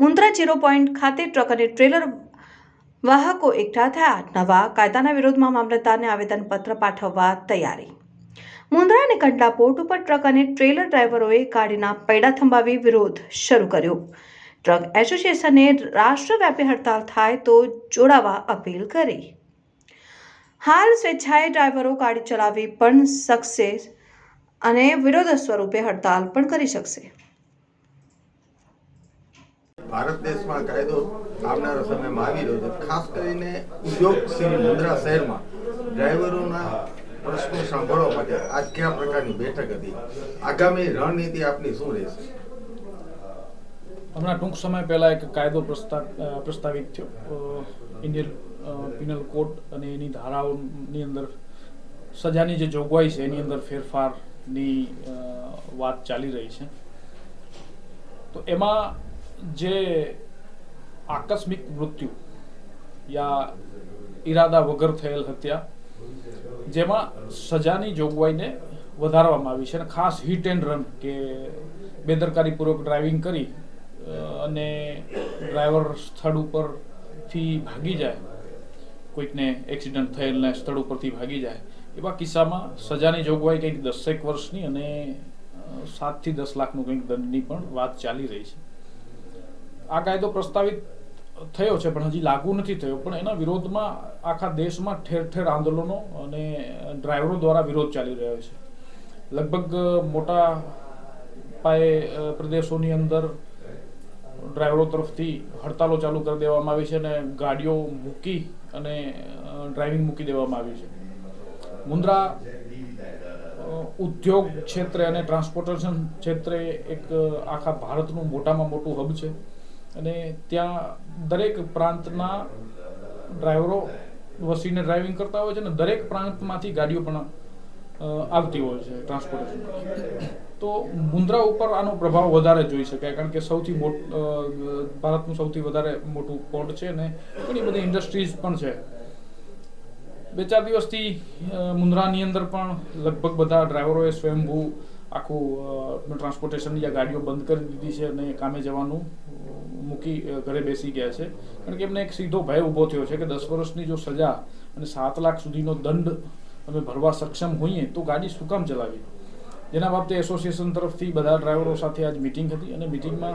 Mundra zero point ખાતે truck અને trailer વાહકો એકઠા થયા. નવા કાયદાના વિરોધમાં મામલતદારને આવેદનપત્ર પાઠવવા તૈયારી. મુન્દ્રા અને કંડલા પોર્ટ ઉપર ટ્રક અને ટ્રેલર ડ્રાઈવરોએ ગાડીના પૈડા થંભાવી વિરોધ શરૂ કર્યો. ટ્રક એસોસિએશને રાષ્ટ્રવ્યાપી હડતાલ થાય તો જોડાવા અપીલ કરી. હાલ સ્વેચ્છાએ ડ્રાઈવરો ગાડી ચલાવી પણ શકશે અને વિરોધ સ્વરૂપે હડતાલ પણ કરી શકશે. ભારત દેશમાં કાયદો આવનારા સમયમાં આવી રહ્યો છે. ખાસ કરીને ઉદ્યોગશીલ મુન્દ્રા શહેરમાં ડ્રાઈવરોના પ્રશ્નો સાંભળવા માટે આજ કયા પ્રકારની બેઠક હતી? આગામી રણનીતિ આપની શું રહેશે? હમણાં ટૂંક સમય પહેલાં એક કાયદો પ્રસ્તાવ પ્રસ્તાવિત થયો. ઇન્ડિયન પિનલ કોડ અને એની ધારાઓની અંદર સજાની જે જોગવાઈ છે, એની અંદર ફેરફારની વાત ચાલી રહી છે. તો એમાં જે આકસ્મિક મૃત્યુ યા ઈરાદા વગર થયેલ હત્યા, જેમાં સજાની જોગવાઈને વધારવામાં આવી છે અને ખાસ હિટ એન્ડ રન કે બેદરકારીપૂર્વક ડ્રાઇવિંગ કરી અને ડ્રાઈવર સ્થળ ઉપરથી ભાગી જાય, કોઈકને એક્સિડન્ટ થયેલને સ્થળ ઉપરથી ભાગી જાય, એવા કિસ્સામાં સજાની જોગવાઈ કંઈક દસેક વર્ષની અને સાતથી દસ લાખનું કંઈક દંડની પણ વાત ચાલી રહી છે. આ કાયદો પ્રસ્તાવિત થયો છે, પણ હજી લાગુ નથી થયો. પણ એના વિરોધમાં આખા દેશમાં ઠેર ઠેર આંદોલનો અને ડ્રાઈવરો દ્વારા વિરોધ ચાલી રહ્યો છે. લગભગ મોટા પાયે પ્રદેશોની અંદર ડ્રાઈવરો તરફથી હડતાલો ચાલુ કરી દેવામાં આવી છે અને ગાડીઓ મૂકી અને ડ્રાઇવિંગ મૂકી દેવામાં આવી છે. મુન્દ્રા ઉદ્યોગ ક્ષેત્રે અને ટ્રાન્સપોર્ટેશન ક્ષેત્રે એક આખા ભારતનું મોટામાં મોટું હબ છે. અને ત્યાં દરેક પ્રાંતના ડ્રાઈવરો વસીને ડ્રાઇવિંગ કરતા હોય છે અને દરેક પ્રાંતમાંથી ગાડીઓ પણ આવતી હોય છે ટ્રાન્સપોર્ટેશન તો મુન્દ્રા ઉપર આનો પ્રભાવ વધારે જોઈ શકાય, કારણ કે સૌથી મોટ ભારતનું સૌથી વધારે મોટું પોર્ટ છે અને ઘણી બધી ઇન્ડસ્ટ્રીઝ પણ છે. બે ચાર દિવસથી મુંદ્રાની અંદર પણ લગભગ બધા ડ્રાઈવરોએ સ્વયંભૂ આખું ટ્રાન્સપોર્ટેશનની આ ગાડીઓ બંધ કરી દીધી છે અને કામે જવાનું અ, ઘરે બેસી ગયા છે. કારણ કે એમને એક સીધો ભય ઊભો થયો છે કે દસ વર્ષની જો સજા અને સાત લાખ સુધીનો દંડ અમે ભરવા સક્ષમ હોઈએ તો ગાડી શું કામ ચલાવી? જેના બાબતે એસોસિએશન તરફથી બધા ડ્રાઈવરો સાથે આજ મિટિંગ હતી અને મિટિંગમાં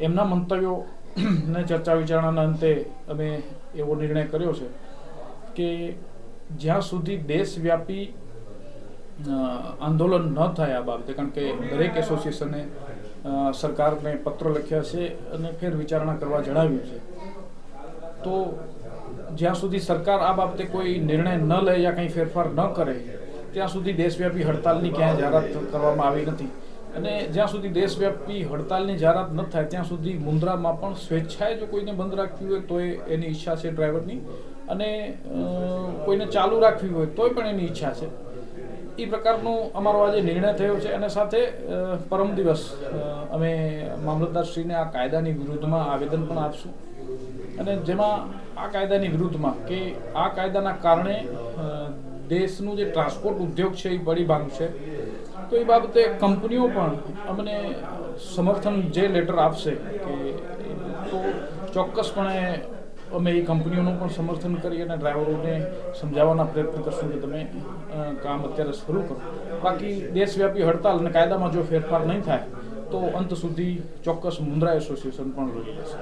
એમના મંતવ્યો ને ચર્ચા વિચારણાના અંતે અમે એવો નિર્ણય કર્યો છે કે જ્યાં સુધી દેશવ્યાપી આંદોલન ન થાય આ બાબતે કારણ કે દરેક એસોસિએશને સરકારને પત્ર લખ્યા છે અને ફેર વિચારણા કરવા જણાવ્યું છે. તો જ્યાં સુધી સરકાર આ બાબતે કોઈ નિર્ણય ન લે યા કંઈ ફેરફાર ન કરે, ત્યાં સુધી દેશવ્યાપી હડતાલની ક્યાંય જાહેરાત કરવામાં આવી નથી. અને જ્યાં સુધી દેશવ્યાપી હડતાલની જાહેરાત ન થાય, ત્યાં સુધી મુન્દ્રામાં પણ સ્વેચ્છાએ જો કોઈને બંધ રાખવી હોય, તો એની ઈચ્છા છે ડ્રાઈવરની. અને કોઈને ચાલુ રાખવી હોય, તોય પણ એની ઈચ્છા છે. એ પ્રકારનો અમારો આજે નિર્ણય થયો છે અને સાથે પરમ દિવસ અમે મામલતદારશ્રીને આ કાયદાની વિરુદ્ધમાં આવેદન પણ આપશું. અને જેમાં આ કાયદાની વિરુદ્ધમાં કે આ કાયદાના કારણે દેશનું જે ટ્રાન્સપોર્ટ ઉદ્યોગ છે એ બળી ભાંગશે તો એ બાબતે કંપનીઓ પણ અમને સમર્થન જે લેટર આપશે કે, તો ચોક્કસપણે અમે એ કંપનીઓનું પણ સમર્થન કરી અને ડ્રાઈવરોને સમજાવવાના પ્રયત્ન કરશું કે તમે કામ અત્યારે શરૂ કરો. બાકી દેશવ્યાપી હડતાલ અને કાયદામાં જો ફેરફાર નહીં થાય, તો અંત સુધી ચોક્કસ મુન્દ્રા એસોસિએશન પણ રહી જશે